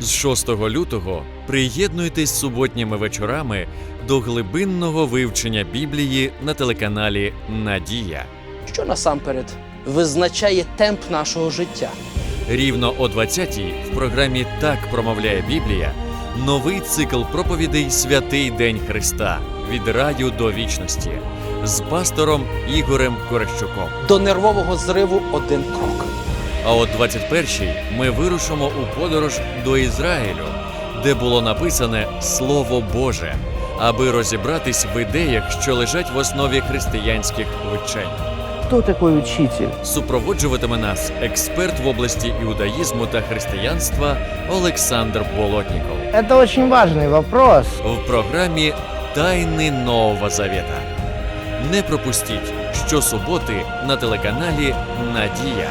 З 6 лютого приєднуйтесь суботніми вечорами до глибинного вивчення Біблії на телеканалі Надія. Що насамперед визначає темп нашого життя? Рівно о 20-й в програмі Так промовляє Біблія новий цикл проповідей Святий День Христа від раю до вічності з пастором Ігорем Корещуком. До нервового зриву один крок. А от 21-й ми вирушимо у подорож до Ізраїлю, де було написане Слово Боже, аби розібратись в ідеях, що лежать в основі християнських вчень. Кто такой учитель? Супроводжуватиме нас експерт в області іудаїзму та християнства Олександр Болотніков Это очень важный вопрос. в програмі Тайни Нового Завета. Не пропустіть щосуботи на телеканалі Надія.